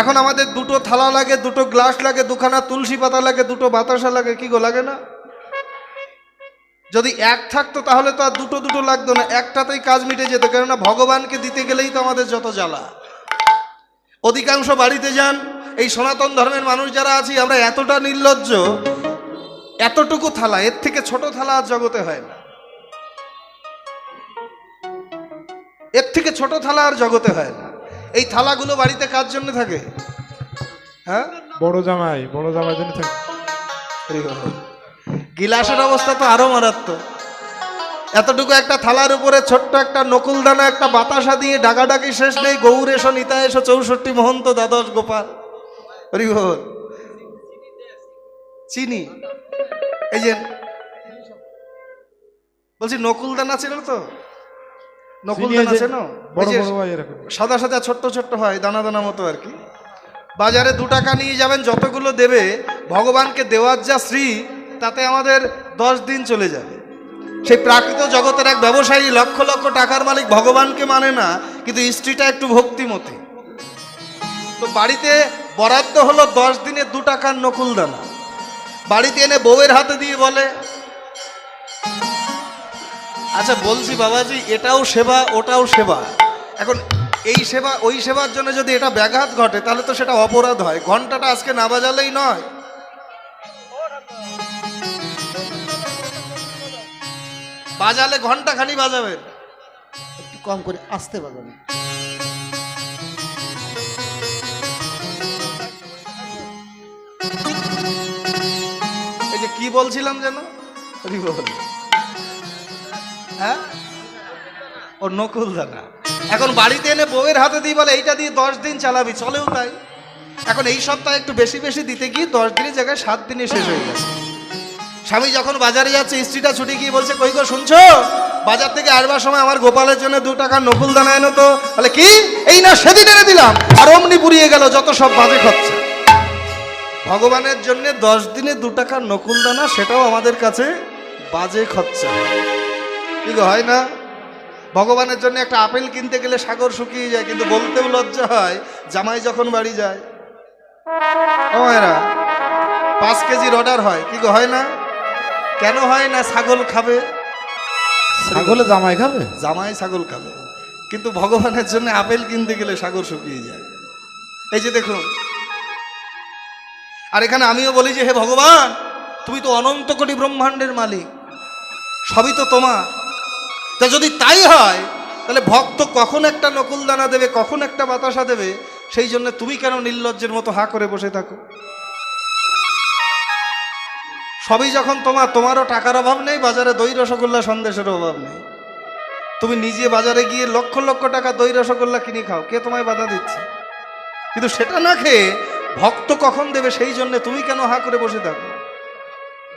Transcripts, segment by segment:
এখন আমাদের দুটো থালা লাগে, দুটো গ্লাস লাগে, দুখানা তুলসী পাতা লাগে, দুটো বাতাসা লাগে, কি গো, লাগে না? যদি এক থাকতো তাহলে তো আর দুটো দুটো লাগতো না, একটাতেই কাজ মিটে যেত, কেননা ভগবানকে দিতে গেলেই তো আমাদের যত জ্বালা। অধিকাংশ বাড়িতে যান, এই সনাতন ধর্মের মানুষ যারা আছি, আমরা এতটা নির্লজ্জ, এতটুকু থালা, এর থেকে ছোট থালা আর জগতে হয় না। এর থেকে ছোট থালা আর জগতে হয় না। এই থালাগুলো বাড়িতে কার জন্য থাকে? হ্যাঁ? বড় জামাই বড় জামাই জন্য থাকে। গিলাসের অবস্থা তো আরও মারাত্মক। এতটুকু একটা থালার উপরে ছোট্ট একটা নকুলদানা একটা বাতাসা দিয়ে ডাকাডাকি শেষ নেই। গৌর এসো নিতা এসো চৌষট্টি মহন্ত দ্বাদশ গোপাল। হরি চিনি? এই যে বলছি নকুলদানা ছিল তো? সাদা সাদা ছোট্ট ছোট্ট হয় দানা দানা মতো আর কি। বাজারে দু টাকা নিয়ে যাবেন যতগুলো দেবে ভগবানকে দেওয়ার যা শ্রী তাতে আমাদের দশ দিন চলে যাবে। সেই প্রাকৃত জগতের এক ব্যবসায়ী লক্ষ লক্ষ টাকার মালিক ভগবানকে মানে না কিন্তু স্ত্রীটা একটু ভক্তিমতী। তো বাড়িতে বরাদ্দ হলো দশ দিনে দু টাকার নকুল দানা। বাড়িতে এনে বউয়ের হাতে দিয়ে বলে আচ্ছা বলছি বাবাজি এটাও সেবা ওটাও সেবা। এখন এই সেবা ওই সেবার জন্য যদি এটা ব্যাঘাত ঘটে তাহলে তো সেটা অপরাধ হয়। ঘন্টাটা আজকে না বাজালেই নয়। বাজালে ঘণ্টা খানি বাজাবেন। একটু কম করে আসতে পারবেন এই যে কি বলছিলাম যেন? বল। হ্যাঁ? ও নকুল দানা। এখন বাড়িতে এনে বউয়ের হাতে দিয়ে বলে, এইটা দিয়ে দশ দিন চালাবি, চলেও তাই। এখন এই সপ্তাহে একটু বেশি বেশি দিতে গিয়ে দশ দিনের জায়গায় সাত দিনে শেষ হয়ে গেছে। স্বামী যখন বাজারে যাচ্ছে, স্ত্রীটা ছুটি গিয়ে বলছে, কই গো, শুনছো? বাজার থেকে আসবার সময় আমার গোপালের জন্য দু টাকা নকুল দানা এনো তো। বলে, কি? এই না, সেদিন এনে দিলাম। আর অমনি পুড়িয়ে গেল যত সব বাজে খরচা। ভগবানের জন্য দশ দিনে দু টাকার নকুল দানা, সেটাও আমাদের কাছে বাজে খরচা। কি গো, হয় না। ভগবানের জন্য একটা আপেল কিনতে গেলে সাগর শুকিয়ে যায় কিন্তু বলতেও লজ্জা হয় জামাই যখন বাড়ি যায়। পাঁচ কেজির অর্ডার হয় কি গো হয় না? কেন হয় না ছাগল খাবে? ছাগলে জামাই খাবে? জামাই ছাগল খাবে। কিন্তু ভগবানের জন্য আপেল কিনতে গেলে সাগর শুকিয়ে যায়। এই যে দেখুন। আর এখানে আমিও বলি যে হে ভগবান তুমি তো অনন্ত কোটি ব্রহ্মাণ্ডের মালিক। সবই তো তোমার। তা যদি তাই হয়, তাহলে ভক্ত কখন একটা নকুল দানা দেবে, কখন একটা বাতাসা দেবে? সেই জন্য তুমি কেন নির্লজ্জের মতো হা করে বসে থাকো? সবই যখন তোমার, তোমারও টাকার অভাব নেই, বাজারে দই রসগোল্লা সন্দেশের অভাব নেই। তুমি নিজে বাজারে গিয়ে লক্ষ লক্ষ টাকা দই রসগোল্লা কিনে খাও, কে তোমায় বাধা দিচ্ছে? কিন্তু সেটা না খেয়ে ভক্ত কখন দেবে, সেই জন্য তুমি কেন হা করে বসে থাকো?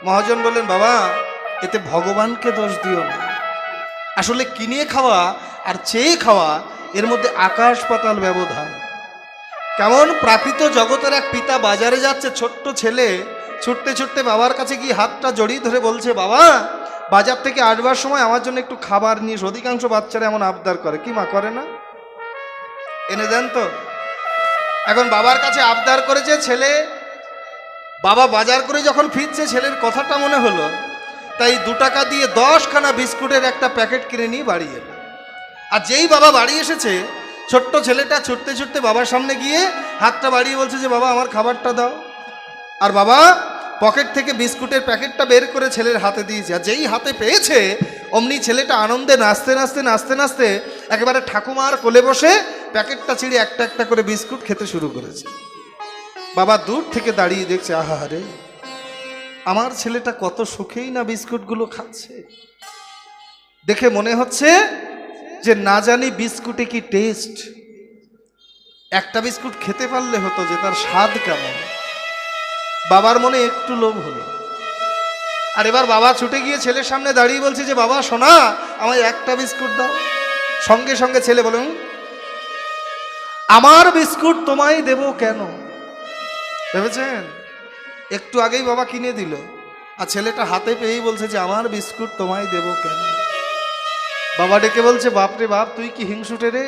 মহাজন বললেন, বাবা, এতে ভগবানকে দোষ দিও না। আসলে কিনে খাওয়া আর চেয়ে খাওয়া এর মধ্যে আকাশ পাতাল ব্যবধান। কেমন প্রাকৃত জগতের এক পিতা বাজারে যাচ্ছে ছোট্ট ছেলে, ছুটতে ছুটতে বাবার কাছে গিয়ে হাতটা জড়িয়ে ধরে বলছে, বাবা, বাজার থেকে আসবার সময় আমার জন্য একটু খাবার নিয়ে অধিকাংশ বাচ্চারা এমন আবদার করে। কি মা, করে না? এনে দেন তো। এখন বাবার কাছে আবদার করেছে ছেলে, বাবা বাজার করে যখন ফিরছে, ছেলের কথাটা মনে হলো তাই দু টাকা দিয়ে দশখানা বিস্কুটের একটা প্যাকেট কিনে নিয়ে বাড়ি এলো। আর যেই বাবা বাড়ি এসেছে, ছোট্ট ছেলেটা ছুটতে ছুটতে বাবার সামনে গিয়ে হাতটা বাড়িয়ে বলছে যে, বাবা, আমার খাবারটা দাও। আর বাবা পকেট থেকে বিস্কুটের প্যাকেটটা বের করে ছেলের হাতে দিয়েছে। আর যেই হাতে পেয়েছে, অমনি ছেলেটা আনন্দে নাচতে নাচতে নাচতে নাচতে একেবারে ঠাকুমার কোলে বসে প্যাকেটটা ছিঁড়ে একটা একটা করে বিস্কুট খেতে শুরু করেছে। বাবা দূর থেকে দাঁড়িয়ে দেখছে, আহা রে! আমার ছেলেটা কত সুখেই না বিস্কুটগুলো খাচ্ছে। দেখে মনে হচ্ছে যে না জানি বিস্কুটে কি টেস্ট একটা বিস্কুট খেতে পারলে হতো যে তার স্বাদ কেমন। বাবার মনে একটু লোভ হলো। আর এবার বাবা ছুটে গিয়ে ছেলের সামনে দাঁড়িয়ে বলছে যে, বাবা শোনা আমায় একটা বিস্কুট দাও। সঙ্গে সঙ্গে ছেলে বলুন আমার বিস্কুট তোমায় দেব কেন? ভেবেছেন? একটু আগেই বাবা কিনে দিল। আর ছেলেটা হাতে পেয়েই বলছে যে, আমার বিস্কুট তোমায় দেব কেন? বাবা ডেকে বলছে বাপরে বাপ, তুই কি হিংসুটে রে?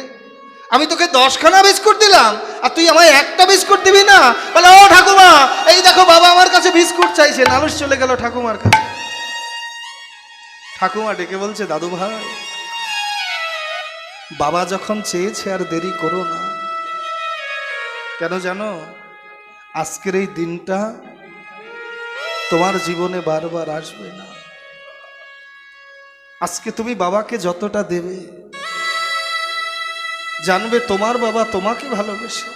আমি তোকে দশখানা বিস্কুট দিলাম, আর তুই আমায় একটা বিস্কুট দিবি না? বলে, ও ঠাকুমা, এই দেখো বাবা আমার কাছে বিস্কুট চাইছে। নালুস চলে গেল ঠাকুমার কাছে। ঠাকুমা ডেকে বলছে, দাদু ভাই, বাবা যখন চেয়েছে আর দেরি করো না। কেন জানো, আজকের এই দিনটা তোমার জীবনে বারবার আসবে না। আজকে তুমি বাবাকে যতটা দেবে, জানবে তোমার বাবা তোমাকে ভালোবেসে।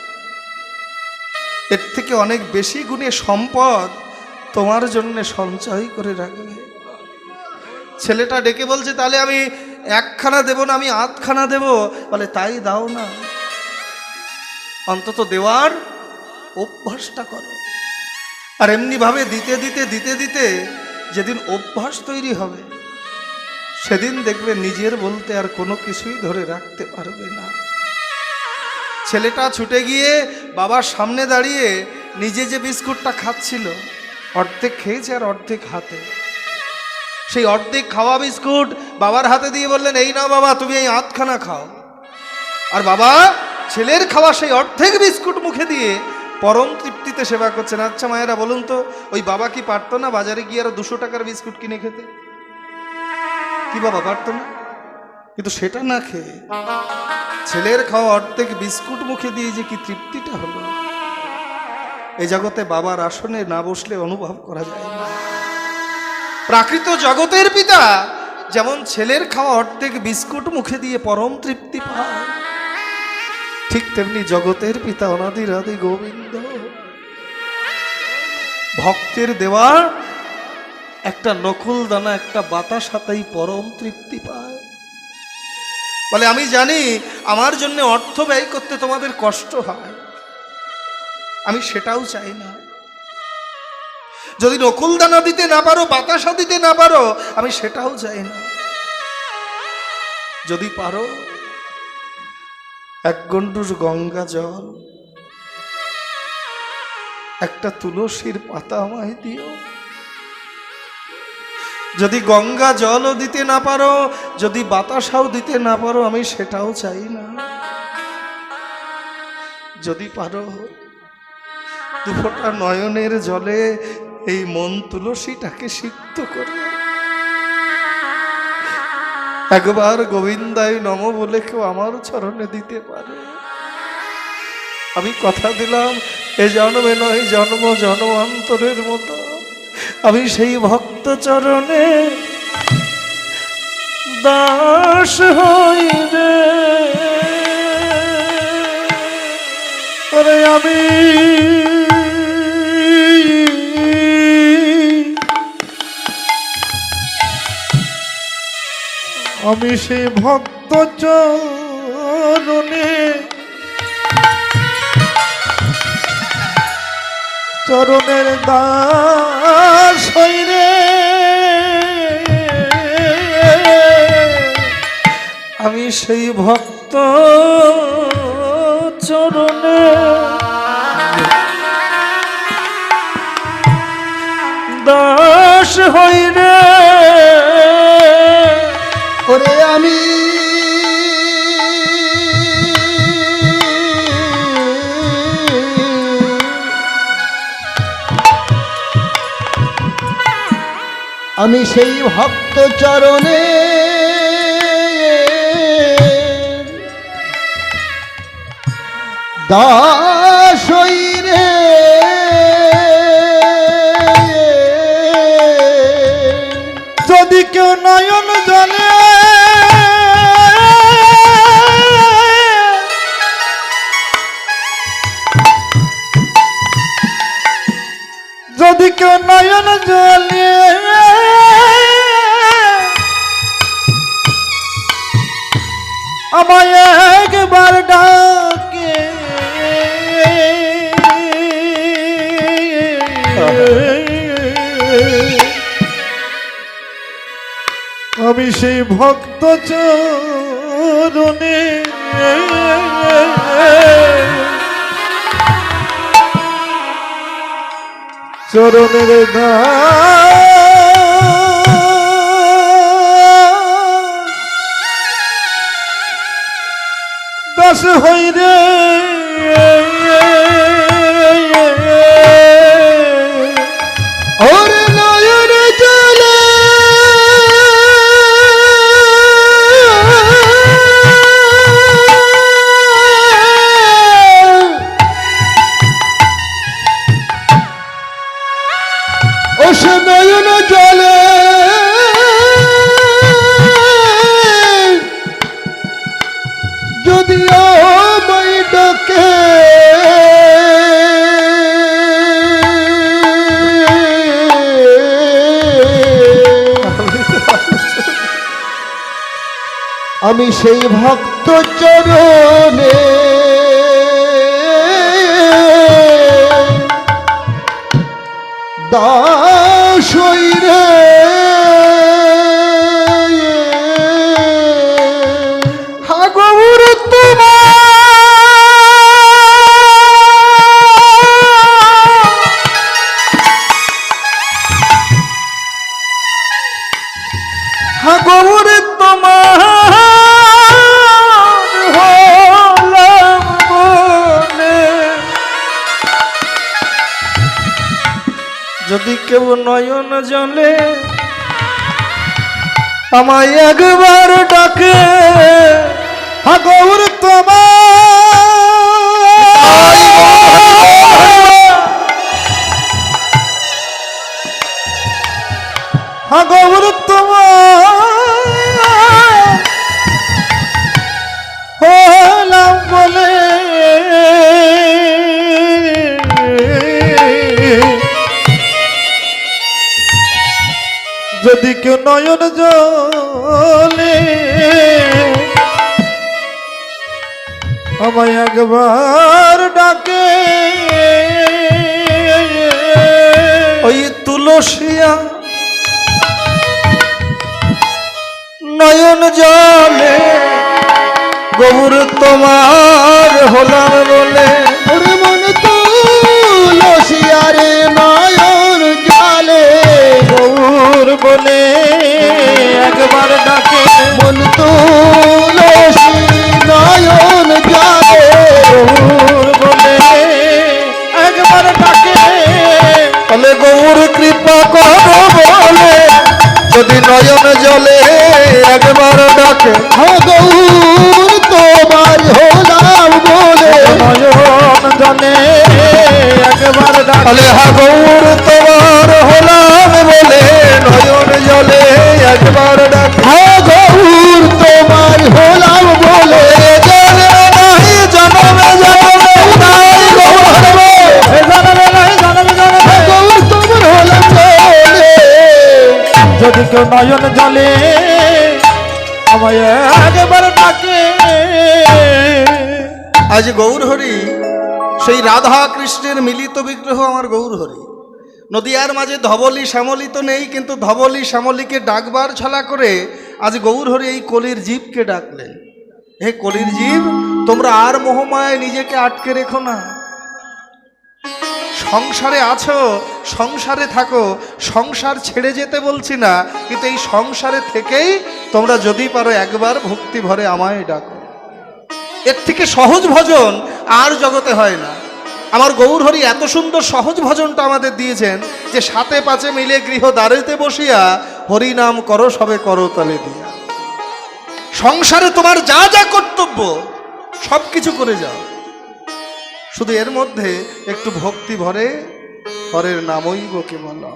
এর থেকে অনেক বেশি গুণে সম্পদ তোমার জন্য সঞ্চয় করে রাখবে। ছেলেটা ডেকে বলছে, তাহলে আমি একখানা দেব না, আমি আধখানা দেব। বলে, তাই দাও না। অন্তত দেওয়ার অভ্যাসটা করো। আর এমনিভাবে দিতে দিতে দিতে দিতে যেদিন অভ্যাস তৈরি হবে, সেদিন দেখবে নিজের বলতে আর কোনো কিছুই ধরে রাখতে পারবে না। ছেলেটা ছুটে গিয়ে বাবার সামনে দাঁড়িয়ে নিজে যে বিস্কুটটা খাচ্ছিল, অর্ধেক খেয়েছে আর অর্ধেক হাতে। সেই অর্ধেক খাওয়া বিস্কুট বাবার হাতে দিয়ে বললেন, এই নাও বাবা, তুমি এই আধখানা খাও। আর বাবা ছেলের খাওয়া সেই অর্ধেক বিস্কুট মুখে দিয়ে পরম তৃপ্তিতে সেবা করছেন। আচ্ছা মায়েরা, বলুন তো, ওই বাবা কি পারতো না বাজারে গিয়ে আরও দুশো টাকার বিস্কুট কিনে খেতে? কি বাবা, পারতো না? কিন্তু সেটা না খেয়ে ছেলের খাওয়া অর্ধেক বিস্কুট মুখে দিয়ে যে কি তৃপ্তিটা হলো। এই জগতে বাবার আসনে না বসলে অনুভব করা যায় না। প্রাকৃত জগতের পিতা যেমন ছেলের খাওয়া অর্ধেক বিস্কুট মুখে দিয়ে পরম তৃপ্তি পায়, ঠিক তেমনি জগতের পিতা অনাদির আদি গোবিন্দ। ভক্তের দেওয়া একটা নকুল দানা একটা বাতাস হাতেই পরম তৃপ্তি পায়। বলে, আমি জানি আমার জন্য অর্থ ব্যয় করতে তোমাদের কষ্ট হয়। আমি সেটাও চাই না। যদি নকুল দানা দিতে না পারো, বাতাসা দিতে না পারো, আমি সেটাও চাই না। যদি পারো, এক গন্ডুর গঙ্গা জল একটা তুলসীর পাতা আমায় দিও। যদি গঙ্গা জলও দিতে না পারো, যদি বাতাসাও দিতে না পারো, আমি সেটাও চাই না। যদি পারো, দুফোটা নয়নের জলে এই মন তুলসীটাকে সিদ্ধ করে। একবার গোবিন্দায় নম বলে কেউ আমার চরণে দিতে পারে। আমি কথা দিলাম এ জন্মে নয়, জন্ম জন্মান্তরের মতো। আমি সেই ভক্ত চরণে দাস হই রে। ওরে আমি আমি সেই ভক্ত চরণে চরণের দাস হই রে। আমি সেই ভক্ত চরণে। দাস হই রে। ওরে আমি আমি সেই ভক্ত চরণে। দাস হই রে। যদি কেউ নয়ন জলে যদি কেউ নয়ন জলে আমায় একবার ডাকে। আমি সেই ভক্ত চরণে চরণের দাস দাস হই সেই ভক্ত চরণে জলে। আমায় একবার ডাকে হাগৌর তোমার হাগৌর তোমার যদি কেউ নয়ন জলে আমায় একবার ডাকে। ওই তুলসিয়া নয়ন জলে গৌর তোমার হলাম বলে। মন তুলসিয়ারে নয়ন ডাকে গৌর তোমার হলাম বলে নয়ন জলে একবার ডাকে। গৌর তোমার হলাম বলে জানে নাহি জনমে জনমে নাই গৌর এ জানাবে নাই, জানাবে, জানাবে। গৌর তোমার হলাম বলে। যদি কেউ নয়ন জলে আমায় একবার ডাকে। আজ গৌর হরি সেই রাধা কৃষ্ণের মিলিত বিগ্রহ আমার গৌর হরি নদিয়ার মাঝে ধবলি শ্যামলি তো নেই, কিন্তু ধবলি শ্যামলিকে ডাকবার ছলা করে আজ গৌর হরি এই কলির জীবকে ডাকলেন। হে কলির জীব, তোমরা আর মোহমায় নিজেকে আটকে রেখো না। সংসারে আছো, সংসারে থাকো, সংসার ছেড়ে যেতে বলছি না, কিন্তু এই সংসারে থেকেই তোমরা যদি পারো একবার ভক্তি ভরে আমায় ডাকো। এর থেকে সহজ ভজন আর জগতে হয় না। আমার গৌরহরি এত সুন্দর সহজ ভজনটা আমাদের দিয়েছেন যে সাথে পাঁচে মিলে গৃহ দ্বারেতে বসিয়া হরি নাম করো, সবে করো তলে দিয়া। সংসারে তোমার যা যা কর্তব্য সব কিছু করে যাও। শুধু এর মধ্যে একটু ভক্তি ভরে, হরের নামই বকে বলো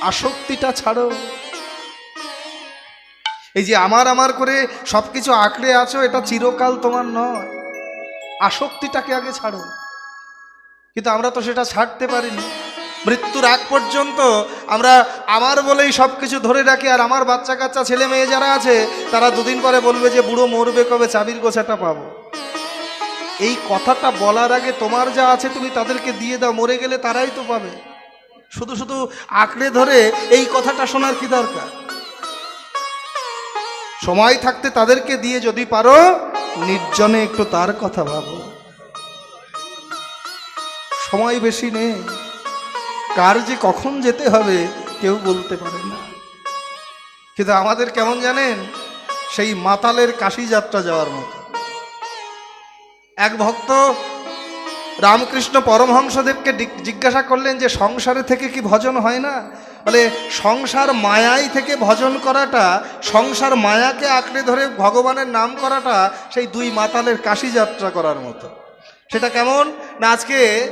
আসক্তিটা ছাড়ো। এই যে আমার আমার করে সব কিছু আঁকড়ে আছো, এটা চিরকাল তোমার নয়। আসক্তিটাকে আগে ছাড়ো। কিন্তু আমরা তো সেটা ছাড়তে পারিনি। মৃত্যুর আগ পর্যন্ত আমরা আমার বলেই সব কিছু ধরে রাখি, আর আমার বাচ্চা কাচ্চা ছেলে মেয়ে যারা আছে, তারা দুদিন পরে বলবে যে, বুড়ো মরবে কবে? চাবির গোছাটা পাবো। এই কথাটা বলার আগে তোমার যা আছে তুমি তাদেরকে দিয়ে দাও, মরে গেলে তারাই তো পাবে। শুধু শুধু আঁকড়ে ধরে এই কথাটা শোনার কি দরকার? সময় থাকতে তাদেরকে দিয়ে যদি পারো, নির্জনে একটু তার কথা ভাবো। সময় বেশি নেই। কার যে কখন যেতে হবে, কেউ বলতে পারে না। কিন্তু আমাদের কেমন জানেন, সেই মাতালের কাশি যাত্রা যাওয়ার মতো। এক ভক্ত রামকৃষ্ণ পরমহংসদেবকে জিজ্ঞাসা করলেন যে, সংসারে থেকে কি ভজন হয় না? বলে সংসার মায়াই থেকে ভজন করাটা, সংসার মায়াকে আঁকড়ে ধরে ভগবানের নাম করাটা সেই দুই মাতালের কাশি যাত্রা করার মতো। সেটা কেমন? না, আজকে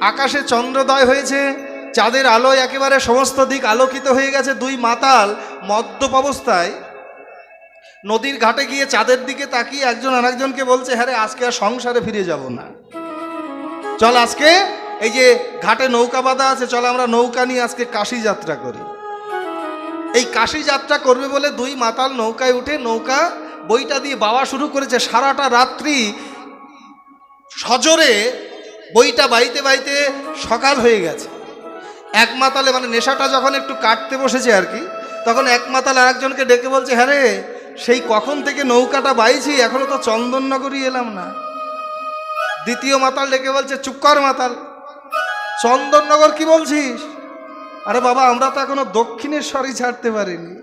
আকাশে চন্দ্রোদয় হয়েছে, চাঁদের আলোয় একেবারে সমস্ত দিক আলোকিত হয়ে গেছে, দুই মাতাল মদ্যপ অবস্থায়। নদীর ঘাটে গিয়ে চাঁদের দিকে তাকিয়ে একজন আরেকজনকে বলছে হ্যাঁ আজকে আর সংসারে ফিরে যাব না। চল আজকে এই যে ঘাটে নৌকা বাঁধা আছে, চলো আমরা নৌকা নিয়ে আজকে কাশি যাত্রা করি। এই কাশি যাত্রা করবে বলে দুই মাতাল নৌকায় উঠে নৌকা বইটা দিয়ে বাওয়া শুরু করেছে। সারাটা রাত্রি সজোরে বইটা বাইতে বাইতে সকাল হয়ে গেছে। এক মাতালে মানে নেশাটা যখন একটু কাটতে বসেছে আর কি, তখন এক মাতাল আরেকজনকে ডেকে বলছে হ্যাঁ রে, সেই কখন থেকে নৌকাটা বাইছি, এখনও তো চন্দননগরই এলাম না। দ্বিতীয় মাতাল ডেকে বলছে, চুপ কর মাতাল। চন্দননগর কি বলছিস? আরে বাবা, আমরা তো এখনও দক্ষিণেশ্বরই ছাড়তে পারিনি।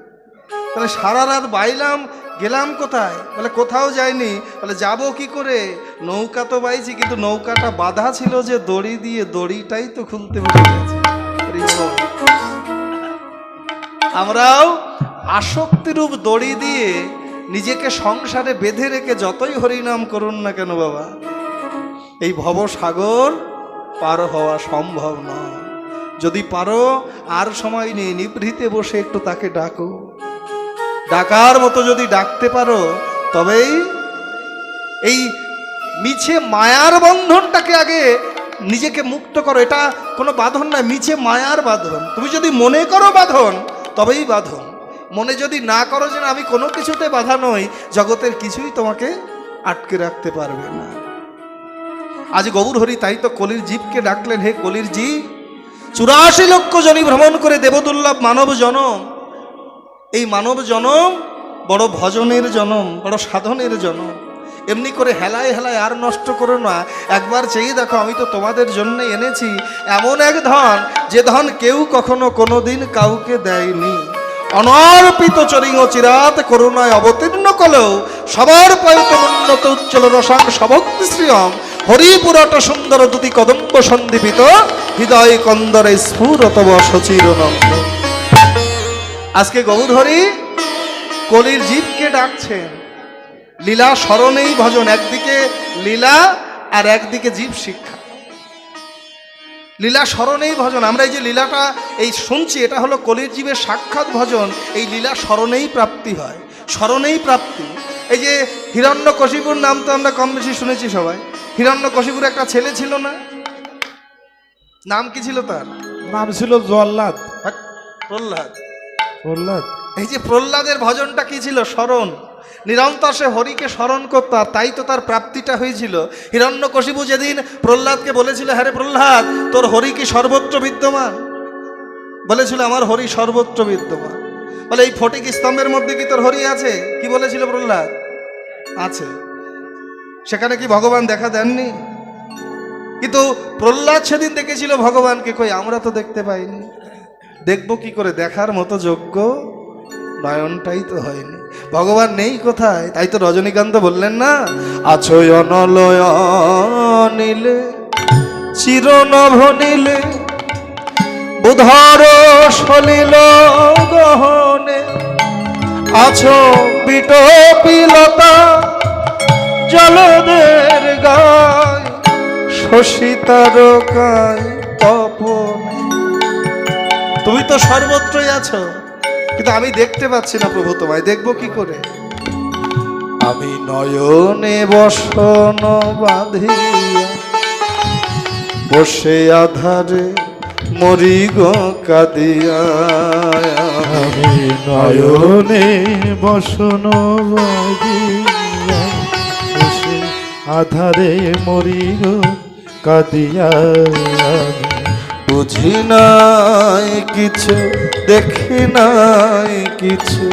তাহলে সারা রাত বাইলাম, গেলাম কোথায়? বলে কোথাও যাইনি। বলে যাব কি করে? নৌকা তো বাইছি, কিন্তু নৌকাটা বাধা ছিল যে দড়ি দিয়ে দড়িটাই তো খুলতে বসে গেছে। আমরাও আসক্তিরূপ দড়ি দিয়ে নিজেকে সংসারে বেঁধে রেখে যতই হরিনাম করুন না কেন বাবা, এই ভবসাগর পার হওয়া সম্ভব নয়। যদি পারো, আর সময় নেই, নিভৃতে বসে একটু তাকে ডাকো। ডাকার মতো যদি ডাকতে পারো, তবেই এই মিছে মায়ার বন্ধনটাকে আগে নিজেকে মুক্ত করো। এটা কোনো বাঁধন নয়, মিছে মায়ার বাঁধন। তুমি যদি মনে করো বাঁধন, তবেই বাঁধন। মনে যদি না করো যে আমি কোনো কিছুতে বাধা নই, জগতের কিছুই তোমাকে আটকে রাখতে পারবে না। আজ গৌর হরি তাই তো কলির জীবকে ডাকলেন, হে কলির জীব চুরাশি লক্ষ জনি ভ্রমণ করে দেবদুর্লভ মানব জনম। এই মানব জনম বড় ভজনের জনম, বড় সাধনের জনম। এমনি করে হেলায় হেলায় আর নষ্ট করো না। একবার চেয়ে দেখো, আমি তো তোমাদের জন্য এনেছি। এমন এক ধন, যে ধন কেউ কখনো কোনোদিন কাউকে দেয়নি। অনর্পিত চরিং চিরাত করুণায় অবতীর্ণ কলেও, সবার পয়ত উন্নত উজ্জ্বল রসাং সভক্তি শ্রিয়ম হরিপুরট সুন্দর দুটি কদম্ব সন্দীপিত হৃদয় কন্দরে স্ফুরতব সচির আজকে গৌরহরি কলির জীবকে ডাকছেন। লীলা স্মরণেই ভজন, একদিকে লীলা আর একদিকে জীব শিক্ষা। লীলা স্মরণেই ভজন, আমরা এই যে লীলাটা এই শুনছি, এটা হলো কলির জীবের সাক্ষাৎ ভজন, এই লীলা স্মরণেই প্রাপ্তি হয়, স্মরণেই প্রাপ্তি। এই যে হিরণ্য কশিপুর নাম তো আমরা কম বেশি শুনেছি সবাই। হিরণ্য কশিপুর একটা ছেলে ছিল না? নাম কি ছিল তার? নাম ছিল জল্লাদ প্রহ্লাদ। প্রহ্লাদ। এই যে প্রহ্লাদের ভজনটা কি ছিল? স্মরণ। নিরন্তর সে হরিকে স্মরণ করত তাই তো তার প্রাপ্তিটা হয়েছিল। হিরণ্যকশিপু যেদিন প্রহ্লাদকে বলেছিল হ্যাঁ প্রহ্লাদ তোর হরি কি সর্বত্র বিদ্যমান? বলেছিল আমার হরি সর্বত্র বিদ্যমান। বলে এই ফটিক স্তম্ভের মধ্যে কি তোর হরি আছে? কি বলেছিল প্রহ্লাদ? আছে। সেখানে কি ভগবান দেখা দেননি? কিন্তু প্রহ্লাদ সেদিন দেখেছিল ভগবানকে, কই, আমরা তো দেখতে পাইনি। দেখব কি করে, দেখার মতো যোগ্য নয়নটাই তো হয়নি। ভগবান নেই কোথায়? তাই তো রজনীকান্ত বললেন না আছো অনলয় নীলে চিরনভ বুধর সলিল গহনে, আছো জলদের গায় শশী তারকায় তপনে। তুমি তো সর্বত্রই আছো। কিন্তু আমি দেখতে পাচ্ছি না প্রভু তোমায় দেখব কি করে? আমি নয়নে বসন বাঁধিয়া বসে আধারে মরি গো কাদিয়া। আমি নয়নে বসন বসে আধারে মরি কাদিয়া বুঝি নাই কিছু, দেখি নাই কিছু,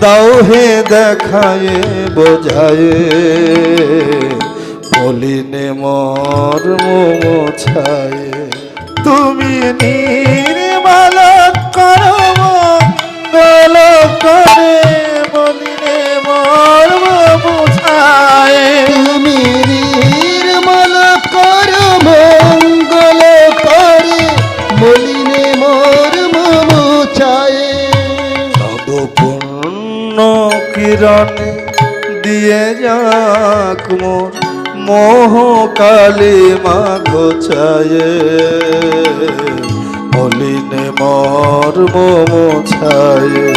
দাও হে দেখায়, বোঝায়। বলিনে মর মোছায় তুমি নির্মল করো মঙ্গল করে। চরণে দিয়ে যাক মোর মোহ কালী মা ছায়ে। মলিনে মর মোমো ছায়ে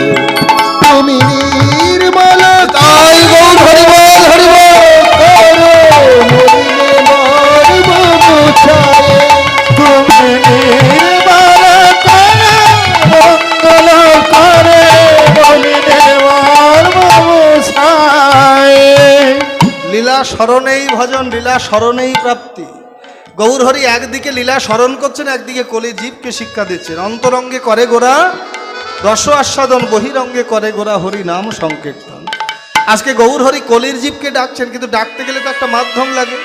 লীলা স্মরণেই ভজন, লীলা স্মরণেই প্রাপ্তি। গৌরহরি একদিকে লীলা স্মরণ করছেন, একদিকে কলি জীবকে শিক্ষা দিচ্ছেন। অন্তরঙ্গে করে গোরা রস আস্বাদন বহিরঙ্গে করে গোরা হরি নাম সংকীর্তন। আজকে গৌরহরি কলির জীবকে ডাকছেন, কিন্তু ডাকতে গেলে তো একটা মাধ্যম লাগে।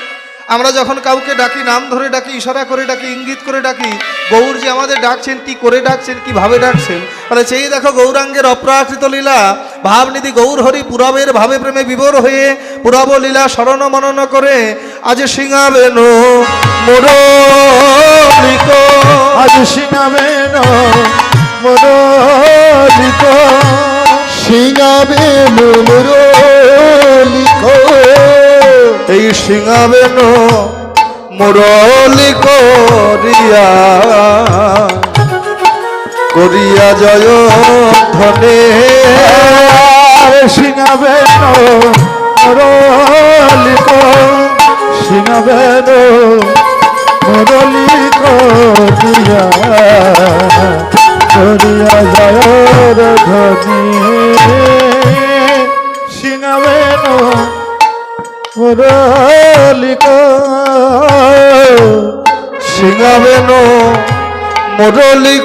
আমরা যখন কাউকে ডাকি নাম ধরে ডাকি ইশারা করে ডাকি ইঙ্গিত করে ডাকি গৌর যে আমাদের ডাকছেন কি করে ডাকছেন কীভাবে ডাকছেন তাহলে সেই দেখো গৌরাঙ্গের অপ্রাকৃত লীলা ভাবনিধি গৌর হরি পুরবের ভাবে প্রেমে বিবর হয়ে পুরব লীলা স্মরণ মনন করে আজ সিংহাবেন মোরিক আজ সিংহাবেন মরলিক সিংহাবে মুরলিক এই সিংহাবেন মুরলি করিয়া করিয়া জয় ধনে। সিংহাবেন মুরলি সিংহাবেন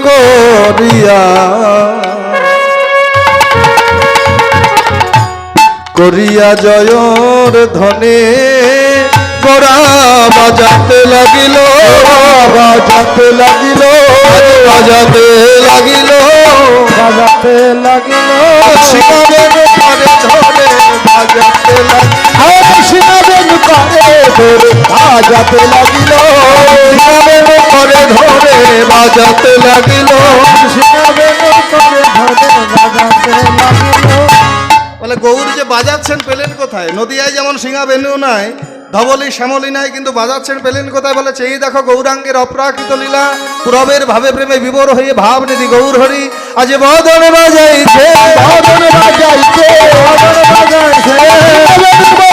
করিয়া। করিয়া জয়র ধনে গোড়া বাজাতে লাগিল বাজাতে লাগিল বাজাতে লাগিল। বাজাতে লাগিল। পরে ধরে ধরে বাজাতে লাগিল। সিংহাবেন ধরে বাজাতে লাগিল। ধরে বাজাতে লাগিল। বলে, গৌর যে বাজাচ্ছেন পেলেন কোথায়? নদিয়ায় যেমন সিংহাবেনু নাই, ধবলি শ্যামলি নাই, কিন্তু বাজাচ্ছেন পেলেন কোথায়? বলে, সেই দেখো গৌরাঙ্গের অপ্রাকৃত লীলা। পুরবের ভাবে প্রেমে বিবর হয়ে ভাব নিধি গৌর হরি আজ বদন বাজাইছে, বাদন বাজাইছে বাজাইছে। বাদন